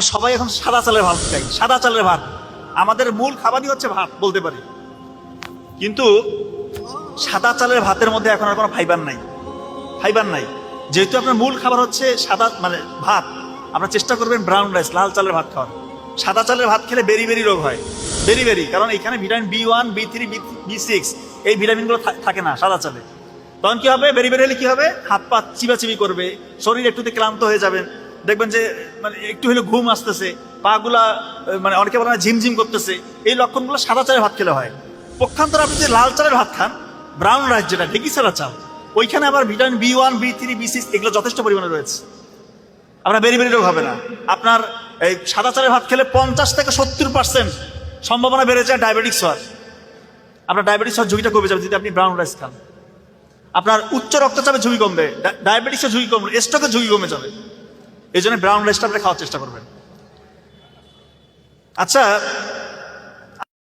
সবাই এখন সাদা চালের ভাত খাই সাদা চালের ভাত। আমাদের মূল খাবারই হচ্ছে ভাত, বলতে পারি। কিন্তু সাদা চালের ভাতের মধ্যে এখন আর কোনো ফাইবার নাই। ফাইবার নাই। যেহেতু আপনার মূল খাবার হচ্ছে সাদা মানে ভাত, আপনার চেষ্টা করবেন ব্রাউন রাইস লাল চালের ভাত খাওয়ার। সাদা চালের ভাত খেলে বেরি বেরি রোগ হয়। বেরি বেরি কারণ এখানে vitamin B one B three B six এই ভিটামিনগুলো থাকে না সাদা চালে। তখন কী হবে? বেরি বেরি হলে কী হবে? হাত পা চিবাচিবি করবে, শরীর একটুতে ক্লান্ত হয়ে যাবেন দেখবেন যে মানে একটু হলে ঘুম আসতেছে, পাগুলা মানে অনেকে বলে ঝিমঝিম করতেছে, এই লক্ষণগুলো সাদা চালের ভাত খেলে হয়। পক্ষান্তরে আপনি যে লাল চালের ভাত খান, ব্রাউন রাইস যেটা, ঢেকি ছাড়া চাল ওইখানে আবার vitamin B one B three B six এগুলো যথেষ্ট পরিমাণে রয়েছে। আপনার বেরি বেরি রোগ হবে না। আপনার এই সাদা চালের ভাত খেলে পঞ্চাশ থেকে সত্তর পার্সেন্ট সম্ভাবনা বেড়ে যায় ডায়াবেটিক্স হওয়ার। আপনার ডায়াবেটিস হওয়ার ঝুঁকিটা কমে যাবে যদি আপনি ব্রাউন রাইস খান। আপনার উচ্চ রক্তচাপের ঝুঁকি কমবে ডায়াবেটিসের ঝুঁকি কমবে, স্ট্রোকের ঝুঁকি কমে যাবে। এই জন্য ব্রাউন রাইসটা আপনি খাওয়ার চেষ্টা করবেন। আচ্ছা